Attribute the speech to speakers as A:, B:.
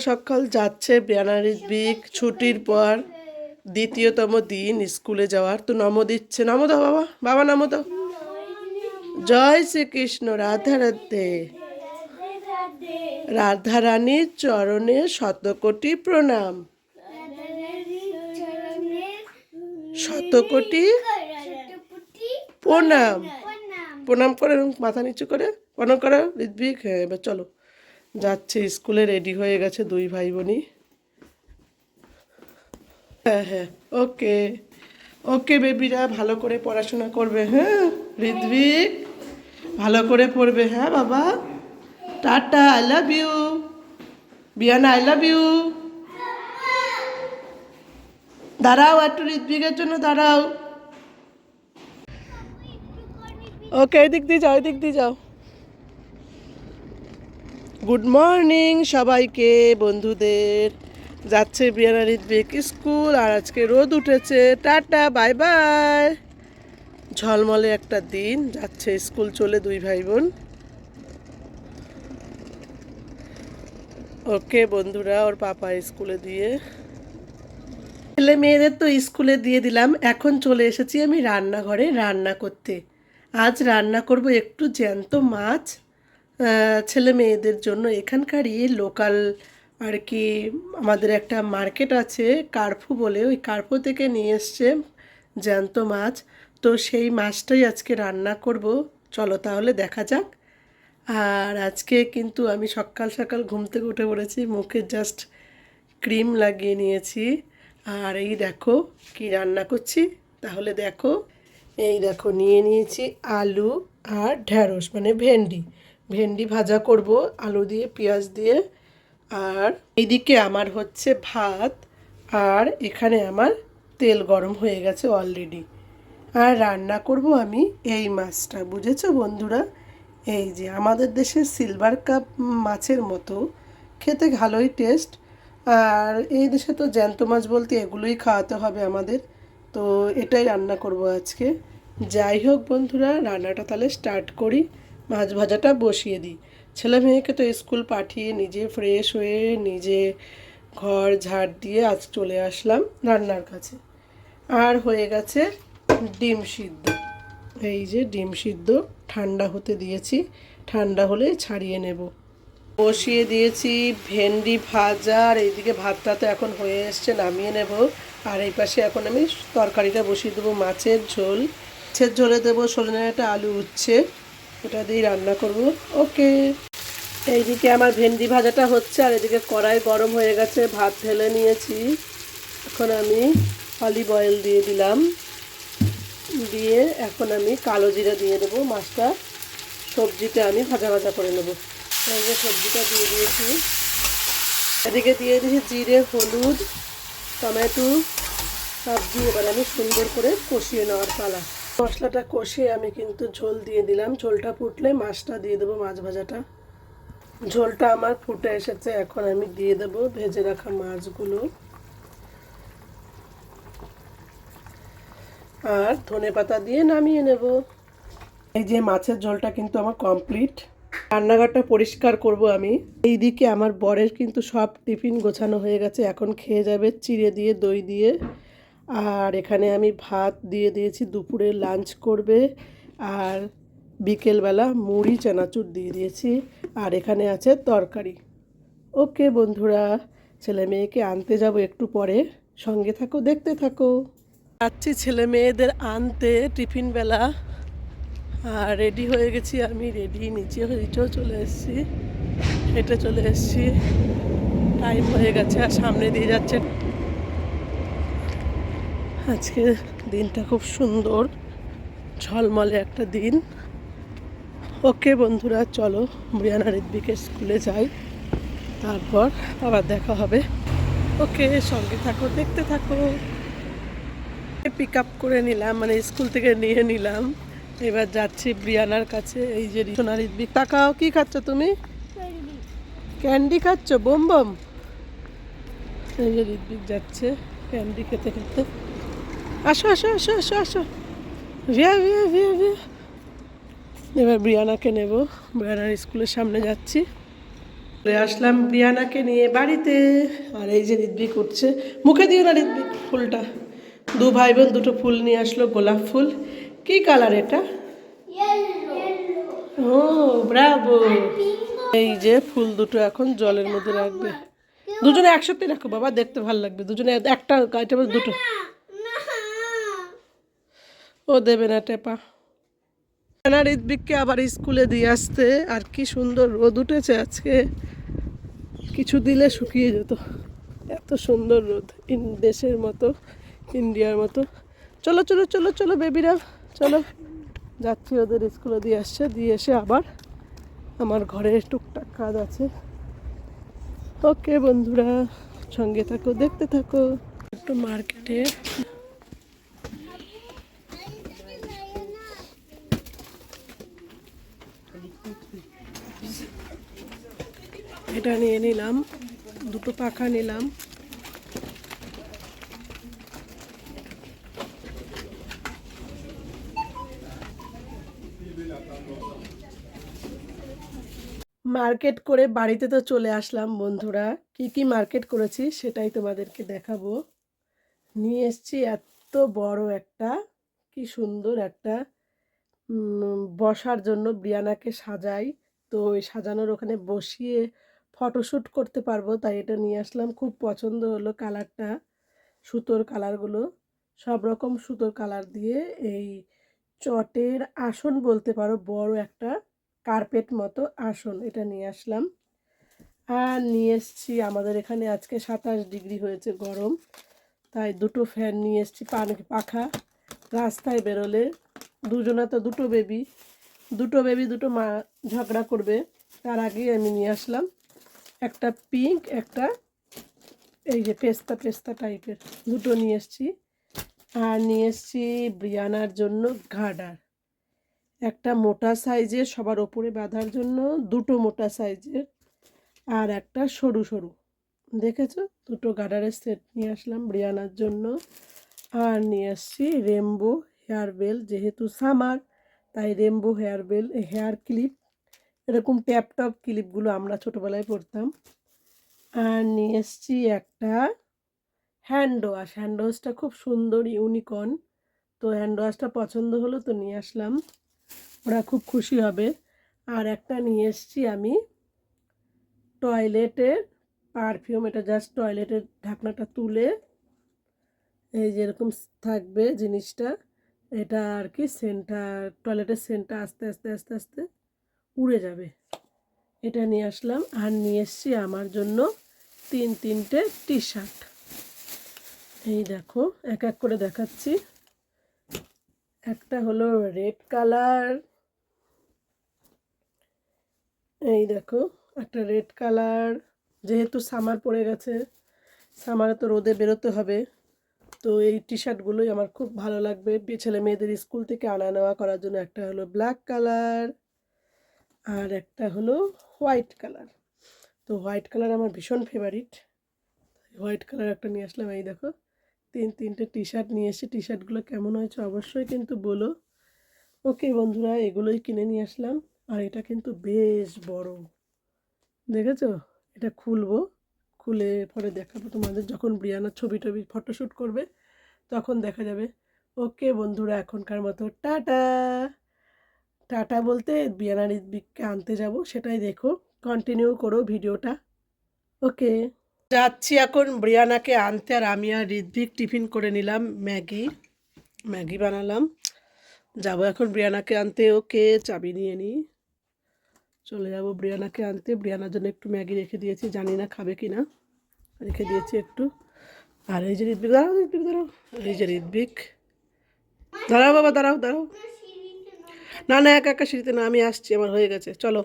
A: সকাল সকাল যাচ্ছে ব্যানারির বিক ছুটির পর দ্বিতীয়তম দিন স্কুলে যাওয়ার। তো নম দিচ্ছে। নম দাও বাবা। বাবা নম দাও। জয় শ্রীকৃষ্ণ। রাধা রাধে। রাধা রানীর চরণে শতকোটি প্রণাম। শতকোটি প্রণাম। প্রণাম করে মাথা নিচু করে। প্রণাম করো ঋদ্বিক হ্যাঁ এবার চলো। যাচ্ছে, স্কুলে রেডি হয়ে গেছে দুই ভাই বোনই হ্যাঁ হ্যাঁ ওকে ওকে বেবিরা, ভালো করে পড়াশোনা করবে হ্যাঁ ঋদ্বিক ভালো করে পড়বে হ্যাঁ বাবা। টাটা আই লাভ ইউ বিয়ানা আই লাভ ইউ দাঁড়াও একটু ঋদ্বিকের জন্য, দাঁড়াও। ওকে, এদিক দিয়ে যাও, এদিক দিয়ে যাও। গুড মর্নিং সবাইকে, বন্ধুদের। যাচ্ছে বিয়ানা ঋদ্বিক স্কুল আর আজকে রোদ উঠেছে। Tata, bye bye. ঝলমলে একটা দিন, যাচ্ছে স্কুল চলে দুই ভাই বোন ওকে বন্ধুরা, ওর পাপা স্কুলে দিয়ে। ছেলে মেয়েদের তো স্কুলে দিয়ে দিলাম, এখন চলে এসেছি আমি রান্নাঘরে রান্না করতে। আজ রান্না করব একটু জ্যান্ত মাছ। ছেলে মেয়েদের জন্য এখানকারই লোকাল আর কি আমাদের একটা মার্কেট আছে কার্ফু বলে। ওই কার্ফু থেকে নিয়ে এসছে জ্যান্ত মাছ। তো সেই মাছটাই আজকে রান্না করব। চলো তাহলে দেখা যাক। আর আজকে কিন্তু আমি সকাল সকাল ঘুম থেকে উঠে পড়েছি, মুখে জাস্ট ক্রিম লাগিয়ে নিয়েছি। আর এই দেখো কি রান্না করছি, তাহলে দেখো। এই দেখো, নিয়ে নিয়েছি আলু আর ঢ্যাঁড়স মানে ভেন্ডি। ভেন্ডি ভাজা করব, আলু দিয়ে, পেঁয়াজ দিয়ে। আর এইদিকে আমার হচ্ছে ভাত, আর এখানে আমার তেল গরম হয়ে গেছে অলরেডি আর রান্না করব আমি এই মাছটা, বুঝেছ বন্ধুরা? এই যে আমাদের দেশে সিলভার কাপ মাছের মতো, খেতে ভালোই টেস্ট আর এই দেশে তো জ্যান্ত মাছ বলতে এগুলোই খাওয়াতে হবে আমাদের। তো এটাই রান্না করব আজকে। যাই হোক বন্ধুরা, রান্নাটা তাহলে স্টার্ট করি। মাছ ভাজাটা বসিয়ে দিই। ছেলে মেয়েকে তো স্কুল পাঠিয়ে নিজে ফ্রেশ হয়ে নিজে ঘর ঝাড় দিয়ে আজ চলে আসলাম রান্নার কাছে। আর হয়ে গেছে ডিম সিদ্ধ। এই যে ডিম সিদ্ধ ঠান্ডা হতে দিয়েছি, ঠান্ডা হলে ছাড়িয়ে নেব। বসিয়ে দিয়েছি ভেন্ডি ভাজা, আর এইদিকে ভাতটা তো এখন হয়ে এসছে, নামিয়ে নেব। আর এই পাশে এখন আমি তরকারিটা বসিয়ে দেবো মাছের ঝোল। মাছের ঝোলে দেবো সজনে একটা আলু উচ্ছে। এটা দিয়েই রান্না করব। ওকে। এইদিকে আমার ভেন্ডি ভাজাটা হচ্ছে, আর এদিকে কড়াই গরম হয়ে গেছে, ভাত ঢেলে নিয়েছি। এখন আমি অলিভ অয়েল দিয়ে দিলাম। দিয়ে এখন আমি কালো জিরা দিয়ে দেবো। মাছটা সবজিটা আমি ভাজা ভাজা করে নেব। এই যে সবজিটা দিয়ে দিয়েছি। এদিকে দিয়ে দিয়েছি জিরে, হলুদ, টমেটো। সবজি এবার আমি সুন্দর করে কষিয়ে নেওয়ার পালা। মশলাটা কষিয়ে আমি কিন্তু ঝোল দিয়ে দিলাম। ঝোলটা ফুটলে মাছটা দিয়ে দেবো মাছ ভাজাটা। ঝোলটা আমার ফুটে এসেছে, এখন আমি দিয়ে দেবো ভেজে রাখা মাছগুলো। আর ধনে পাতা দিয়ে নামিয়ে নেব। এই যে মাছের ঝোলটা কিন্তু আমার কমপ্লিট। রান্নাঘরটা পরিষ্কার করব আমি। এইদিকে আমার বরের কিন্তু সব টিফিন গোছানো হয়ে গেছে, এখন খেয়ে যাবে চিড়ে দিয়ে, দই দিয়ে। আর এখানে আমি ভাত দিয়ে দিয়েছি, দুপুরে লাঞ্চ করবে। আর বিকেলবেলা মুড়ি, চানাচুর দিয়ে দিয়েছি। আর এখানে আছে তরকারি। ওকে বন্ধুরা, ছেলে মেয়েকে আনতে যাব একটু পরে। সঙ্গে থাকো, দেখতে থাকো। যাচ্ছি ছেলে মেয়েদের আনতে টিফিন বেলা। আর রেডি হয়ে গেছি আমি রেডি নিচে নিচেও চলে এসেছি। হেঁটে চলে এসেছি। টাইম হয়ে গেছে, আর সামনে দিয়ে যাচ্ছে আজকে দিনটা খুব সুন্দর, ঝলমলে একটা দিন। ওকে বন্ধুরা, চলো ব্রিয়ানা ঋদ্বিকে স্কুলে যাই, তারপর আবার দেখা হবে। ওকে, সঙ্গে থাকো, দেখতে থাকো। পিক আপ করে নিলাম মানে স্কুল থেকে নিয়ে নিলাম। এবার যাচ্ছি ব্রিয়ানার কাছে, এই যে সোনা রিদ্বিক তাকাও, কি খাচ্ছ তুমি? ক্যান্ডি খাচ্ছ? বোম বোম। এই যে ঋদ্বিক যাচ্ছে, ক্যান্ডি খেতে খেতে। আসো আসো আসো আসো আসো। ভিয়া ভিয়া ভিয়া ভিয়া এবার ব্রিয়ানাকে নেব। ব্রিয়ানার স্কুলের সামনে যাচ্ছি। চলে আসলাম ব্রিয়ানাকে নিয়ে বাড়িতে। আর এই যে ঋদ্বিক উঠছে। মুখে দিও না ঋদ্বিক ফুলটা। দু ভাই বোন দুটো ফুল নিয়ে আসলো গোলাপ ফুল। কি কালার এটা? ও ব্রাভো। এই যে ফুল দুটো এখন জলের মধ্যে রাখবে। দুজনে একসাথে রাখো বাবা দেখতে ভালো লাগবে। দুজনে একটা আইটেম দুটো। ও দেবে না টেপা। না ঋদ্বিককে আবার স্কুলে দিয়ে আসতে, আর কি সুন্দর রোদ উঠেছে আজকে। কিছু দিলে শুকিয়ে যেত। এত সুন্দর রোদ ইন দেশের মতো, ইন্ডিয়ার মতো। চলো চলো চলো চলো বেবিরা চলো। যাচ্ছি ওদের স্কুলে দিয়ে আসছে, দিয়ে এসে আবার আমার ঘরে টুকটাক কাজ আছে। ওকে বন্ধুরা, সঙ্গে থাকো, দেখতে থাকো। একটু মার্কেটে এটা নিয়ে নিলাম, দুটো পাখা নিলাম। মার্কেট করে বাড়িতে তো চলে আসলাম বন্ধুরা। কি কি মার্কেট করেছি সেটাই তোমাদেরকে দেখাবো। নিয়ে এসছি এত বড় একটা, কি সুন্দর একটা বসার জন্য ব্রিয়ানাকে সাজাই। তো ওই সাজানোর ওখানে বসিয়ে ফটোশ্যুট করতে পারব, তাই এটা নিয়ে আসলাম। খুব পছন্দ হলো কালারটা সুতোর কালারগুলো সব রকম সুতোর কালার দিয়ে এই চটের আসন বলতে পারো, বড় একটা কার্পেট মতো আসন এটা নিয়ে আসলাম। আর নিয়ে এসছি, আমাদের এখানে আজকে সাতাশ ডিগ্রি হয়েছে গরম, তাই দুটো ফ্যান নিয়ে এসছি, পান পাখা, রাস্তায় বেরোলে। দুজনা তো দুটো বেবি দুটো বেবি দুটো মা ঝগড়া করবে। তার আগেই আমি নিয়ে আসলাম একটা পিঙ্ক একটা এই যে পেস্তা পেস্তা টাইপের দুটো নিয়ে এসছি। আর নিয়ে এসছি ব্রিয়ানার জন্য গার্ডার একটা মোটা সাইজের সবার ওপরে বাঁধার জন্য দুটো মোটা সাইজের আর একটা সরু সরু। দেখেছ? দুটো গার্ডারের সেট নিয়ে আসলাম ব্রিয়ানার জন্য। আর নিয়ে আসছি রেমবো হেয়ার বেল যেহেতু সামার, তাই rainbow hair bell hair clip, এরকম ট্যাপ টপ ক্লিপগুলো আমরা ছোটোবেলায় পরতাম। আর নিয়ে এসছি একটা হ্যান্ড ওয়াশ। হ্যান্ড ওয়াশটা খুব সুন্দর ইউনিকর্ন তো হ্যান্ড ওয়াশটা পছন্দ হলো তো নিয়ে আসলাম। ওরা খুব খুশি হবে। আর একটা নিয়ে এসছি আমি টয়লেটের পারফিউম। এটা জাস্ট টয়লেটের ঢাকনাটা তুলে, এই যেরকম থাকবে জিনিসটা। এটা আর কি সেন্টটা টয়লেটের সেন্টটা আস্তে আস্তে আস্তে আস্তে উড়ে যাবে। এটা নিয়ে আসলাম আর নিয়ে এসছি আমার জন্য তিন তিনটে টি শার্ট এই দেখো, এক এক করে দেখাচ্ছি। একটা হলো রেড কালার। এই দেখো, একটা রেড কালার। যেহেতু সামার পড়ে গেছে, সামারে তো রোদে বেরোতে হবে। তো এই টি শার্টগুলোই আমার খুব ভালো লাগবে। ছেলে মেয়েদের স্কুল থেকে আনা নেওয়া করার জন্য একটা হলো ব্ল্যাক কালার আর একটা হলো হোয়াইট কালার তো হোয়াইট কালার আমার ভীষণ ফেভারিট হোয়াইট কালার একটা নিয়ে আসলাম, এই দেখো। তিন তিনটে টি শার্ট নিয়ে এসে টি শার্টগুলো কেমন হয়েছে অবশ্যই কিন্তু বলো। ওকে বন্ধুরা, এগুলোই কিনে নিয়ে আসলাম। আর এটা কিন্তু বেশ বড়। দেখেছ? এটা খুলবো। খুলে পরে দেখাবো। তোমাদের যখন ব্রিয়ানার ছবি টবি ফটোশ্যুট করবে, তখন দেখা যাবে। ওকে বন্ধুরা, এখনকার মতো টাটা! টাটা বলতে বিয়ানার ঈদবিককে আনতে যাব, সেটাই দেখো। কন্টিনিউ করো ভিডিওটা। ওকে। যাচ্ছি এখন ব্রিয়ানাকে আনতে, আর আমি আর ঋদ্বিক টিফিন করে নিলাম, ম্যাগি। ম্যাগি বানালাম। যাব এখন ব্রিয়ানাকে আনতে, ওকে চাবি নিয়ে নিই। চলে যাব ব্রিয়ানাকে আনতে। ব্রিয়ানার জন্য একটু ম্যাগি রেখে দিয়েছি, জানি না খাবে কি না। রেখে দিয়েছি একটু। আর এই যে ঋদ্বিক দাঁড়াও ঋদ্বিক দাঁড়াও। এই যে ঋদ্বিক দাঁড়াও বাবা, দাঁড়াও দাঁড়াও। না না, একা একা সিঁড়িতে না, আমি আসছি, আমার হয়ে গেছে। চলো।